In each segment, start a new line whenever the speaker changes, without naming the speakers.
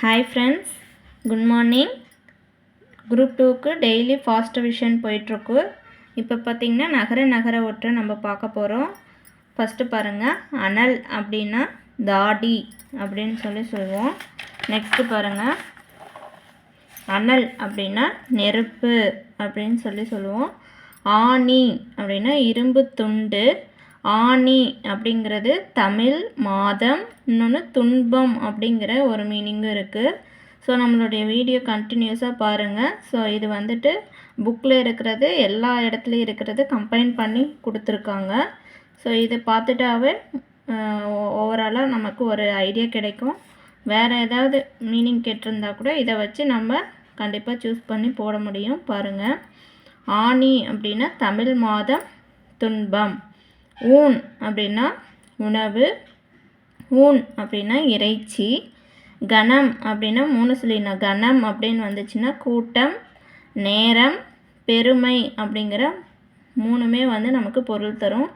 Hi friends good morning group டூக்கு daily fast vision போயிட்டுருக்கு. இப்போ பார்த்திங்கன்னா நகர நகர ஒற்றை நம்ம பார்க்க போகிறோம் ஃபஸ்ட்டு பாருங்கள் அனல் அப்படின்னா தாடி அப்படின்னு சொல்லி சொல்லுவோம். நெக்ஸ்ட்டு பாருங்கள் அனல் அப்படின்னா நெருப்பு அப்படின்னு சொல்லி சொல்லுவோம். ஆணி அப்படின்னா இரும்பு துண்டு. ஆணி அப்படிங்கிறது தமிழ் மாதம் இன்னொன்று துன்பம் அப்படிங்கிற ஒரு மீனிங்கும் இருக்குது ஸோ நம்மளுடைய வீடியோ கண்டினியூஸாக பாருங்கள் ஸோ இது வந்துட்டு புக்கில் இருக்கிறது எல்லா இடத்துலையும் இருக்கிறது கம்பைன் பண்ணி கொடுத்துருக்காங்க. ஸோ இதை பார்த்துட்டாவே ஓவராலாக நமக்கு ஒரு ஐடியா கிடைக்கும். வேறு ஏதாவது மீனிங் கேட்டிருந்தா கூட இதை வச்சு நம்ம கண்டிப்பாக சூஸ் பண்ணி போட முடியும். பாருங்கள் ஆணி அப்படின்னா தமிழ் மாதம் துன்பம். ஊன் அப்படின்னா உணவு ஊன் அப்படின்னா இறைச்சி கணம் அப்படின்னா மூணு சொல்லினா கணம் அப்படின்னு வந்துச்சுன்னா கூட்டம் நேரம் பெருமை அப்படிங்கிற மூணுமே வந்து நமக்கு பொருள் தரும்.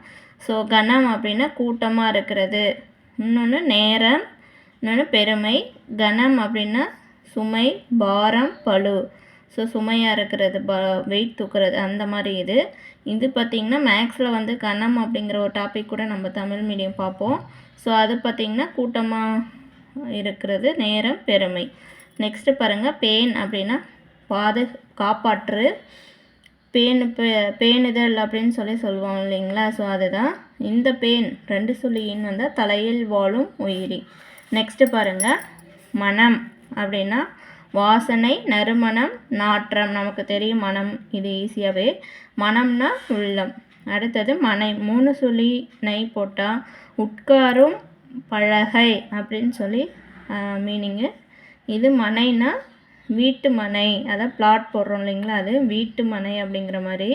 ஸோ கணம் அப்படின்னா கூட்டமாக இருக்கிறது. இன்னொன்று நேரம் இன்னொன்று பெருமை. கணம் அப்படின்னா சுமை பாரம் பழு ஸோ சுமையாக இருக்கிறது ப வெயிட் தூக்குறது அந்த மாதிரி இது. இது பார்த்திங்கன்னா மேக்ஸில் வந்து கணம் அப்படிங்கிற ஒரு டாபிக் கூட நம்ம தமிழ் மீடியம் பார்ப்போம். ஸோ அது பார்த்திங்கன்னா கூட்டமாக இருக்கிறது நேரம் பெருமை. நெக்ஸ்ட்டு பாருங்கள் பேன் அப்படின்னா பாது காப்பாற்று. பேனு பேணுதல் அப்படின்னு சொல்லி சொல்லுவோம் இல்லைங்களா? ஸோ அதுதான். இந்த பேன் ரெண்டு சொல்லியின் வந்தால் தலையில் வாழும் உயிரி. நெக்ஸ்ட்டு பாருங்கள் மனம் அப்படின்னா வாசனை நறுமணம் நாற்றம். நமக்கு தெரியும் மனம் இது ஈஸியாகவே மனம்னா உள்ளம். அடுத்தது மனை. மூணு சுழி நெய் போட்டால் உட்காரும் பழகை அப்படின்னு சொல்லி மீனிங்கு இது மனைனா வீட்டு மனை. அதான் பிளாட் போடுறோம் இல்லைங்களா அது? வீட்டு மனை அப்படிங்கிற மாதிரி.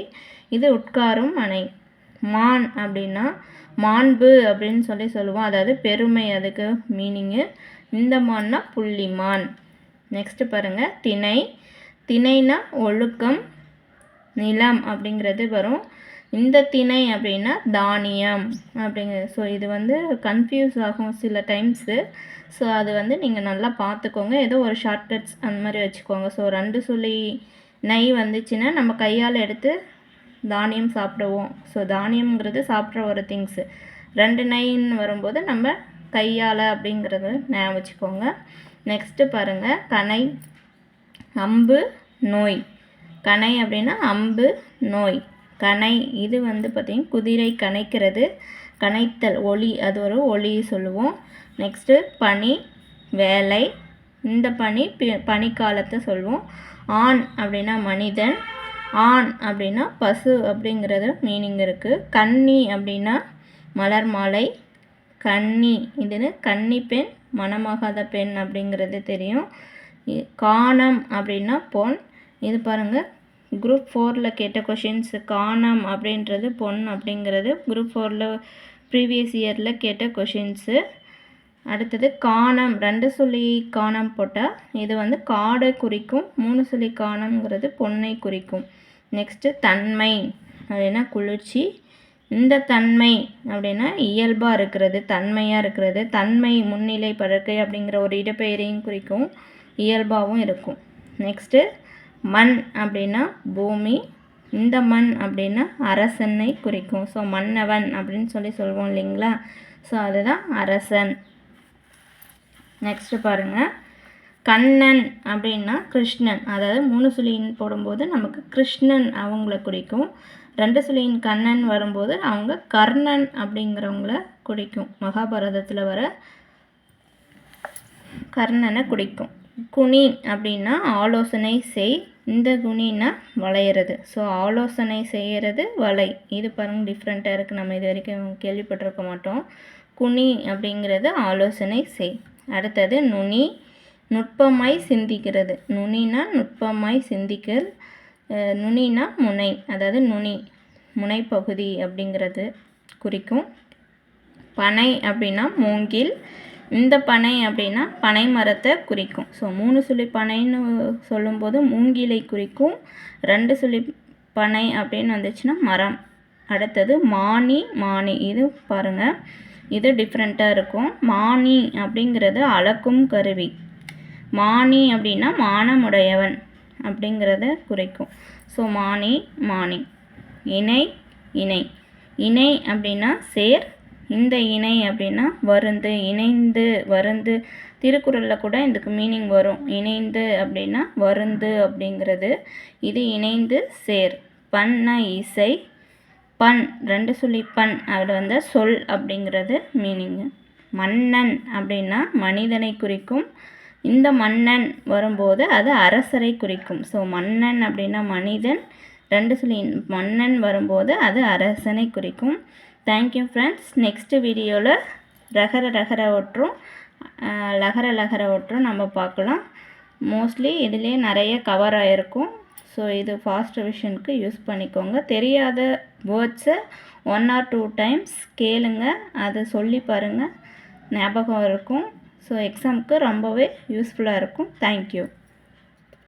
இது உட்காரும் மனை. மான் அப்படின்னா மாண்பு அப்படின்னு சொல்லி சொல்லுவோம். அதாவது பெருமை அதுக்கு மீனிங்கு இந்த மான்னா புள்ளிமான் நெக்ஸ்ட்டு பாருங்கள் திணை. திணைனா ஒழுக்கம் நிலம் அப்படிங்கிறது வரும். இந்த திணை அப்படின்னா தானியம் அப்படிங்கிறது ஸோ இது வந்து கன்ஃபியூஸ் ஆகும் சில டைம்ஸு ஸோ அது வந்து நீங்கள் நல்லா பார்த்துக்கோங்க. ஏதோ ஒரு ஷார்ட்கட்ஸ் அந்த மாதிரி வச்சுக்கோங்க. ஸோ ரெண்டு சுழி நெய் வந்துச்சுன்னா நம்ம கையால் எடுத்து தானியம் சாப்பிடுவோம். ஸோ தானியம்ங்கிறது சாப்பிட்ற ஒரு திங்ஸு ரெண்டு நெய்ன்னு வரும்போது நம்ம கையால் அப்படிங்கிறது ஞாபகம் வச்சுக்கோங்க. நெக்ஸ்ட்டு பாருங்கள் கனை அம்பு நோய். கனை அப்படின்னா அம்பு நோய். கனை இது வந்து பார்த்திங்கன்னா குதிரை கனைக்கிறது. கனைத்தல் ஒளி அது ஒரு ஒளி சொல்லுவோம். நெக்ஸ்ட்டு பனி வேலை. இந்த பனி பனிக்காலத்தை சொல்லுவோம். ஆண் அப்படின்னா மனிதன். ஆண் அப்படின்னா பசு அப்படிங்கிறது மீனிங் இருக்குது கன்னி அப்படின்னா மலர் மாலை. கன்னி இதுன்னு கன்னி பெண் மனமாகாத பெண் அப்படிங்கிறது தெரியும். காணம் அப்படின்னா பொன். இது பாருங்கள் குரூப் ஃபோரில் கேட்ட கொஷின்ஸ் காணம் அப்படின்றது பொன் அப்படிங்கிறது குரூப் ஃபோரில் ப்ரீவியஸ் இயரில் கேட்ட கொஷின்ஸு அடுத்தது காணம் ரெண்டு சொல்லி காணம் போட்டால் இது வந்து காடை குறிக்கும் மூணு சொல்லி காணம்ங்கிறது பொன்னை குறிக்கும். நெக்ஸ்ட்டு தன்மை அப்படின்னா குளிர்ச்சி. இந்த தன்மை அப்படின்னா இயல்பாக இருக்கிறது தன்மையாக இருக்கிறது தன்மை முன்னிலை பழக்கை அப்படிங்கிற ஒரு இடப்பெயரையும் குறிக்கும் இயல்பாகவும் இருக்கும். நெக்ஸ்ட்டு மண் அப்படின்னா பூமி. இந்த மண் அப்படின்னா அரசனை குறிக்கும். ஸோ மன்னவன் அப்படின்னு சொல்லி சொல்லுவோம் இல்லைங்களா? ஸோ அதுதான் அரசன். நெக்ஸ்ட்டு பாருங்கள் கண்ணன் அப்படின்னா கிருஷ்ணன். அதாவது மூணு சுழியின் போடும்போது நமக்கு கிருஷ்ணன் அவங்கள குறிக்கும். ரெண்டு சுழியின் கண்ணன் வரும்போது அவங்க கர்ணன் அப்படிங்கிறவங்கள குடிக்கும் மகாபாரதத்தில் வர கர்ணனை குடிக்கும் குனி அப்படின்னா ஆலோசனை செய் இந்த குனின்னா வளையிறது. ஸோ ஆலோசனை செய்கிறது வலை. இது பாருங்கள் டிஃப்ரெண்ட்டாக இருக்குது நம்ம இது வரைக்கும் கேள்விப்பட்டிருக்க மாட்டோம். குனி அப்படிங்கிறது ஆலோசனை செய். அடுத்தது நுனி. நுட்பமாய் சிந்திக்கிறது. நுனினா நுட்பமாய் சிந்திக்கல் நுனினா முனை அதாவது நுனி முனைப்பகுதி அப்படிங்கிறது குறிக்கும். பனை அப்படின்னா மூங்கில் இந்த பனை அப்படின்னா பனை மரத்தை குறிக்கும். ஸோ மூணு சுழி பனைன்னு சொல்லும்போது மூங்கிலை குறிக்கும். ரெண்டு சுழி பனை அப்படின்னு வந்துச்சுன்னா மரம். அடுத்தது மானி மானி இது பாருங்கள் இது டிஃப்ரெண்ட்டாக இருக்கும். மானி அப்படிங்கிறது அளக்கும் கருவி. மானி அப்படின்னா மானமுடையவன் அப்படிங்கிறத குறிக்கும். ஸோ மானி மானி. இணை இணை. இணை அப்படின்னா சேர் இந்த இணை அப்படின்னா வருந்து. இணைந்து வருந்து. திருக்குறளில் கூட இதுக்கு மீனிங் வரும். இணைந்து அப்படின்னா வருந்து அப்படிங்கிறது. இது இணைந்து சேர். பண்ண இசை. பண் ரெண்டு சொல்லி பண். அதில் வந்து சொல் அப்படிங்கிறது மீனிங்கு மன்னன் அப்படின்னா மனிதனை குறிக்கும். இந்த மன்னன் வரும்போது அது அரசரை குறிக்கும். ஸோ மன்னன் அப்படின்னா மனிதன். ரெண்டு சொல்லி மன்னன் வரும்போது அது அரசனை குறிக்கும். தேங்க்யூ ஃப்ரெண்ட்ஸ் நெக்ஸ்ட் வீடியோவில் ரகர ரகர ஒற்றும் லகர லகர ஒற்றும் நம்ம பார்க்கலாம். மோஸ்ட்லி இதுலேயே நிறைய கவர் ஆகிருக்கும் ஸோ இது ஃபாஸ்ட் ரிவிஷனுக்கு யூஸ் பண்ணிக்கோங்க. தெரியாத வேர்ட்ஸை ஒன் ஆர் டூ டைம்ஸ் கேளுங்க. அதை சொல்லி பாருங்கள் ஞாபகம் இருக்கும். ஸோ எக்ஸாமுக்கு ரொம்பவே யூஸ்ஃபுல்லாக இருக்கும். தேங்க்யூ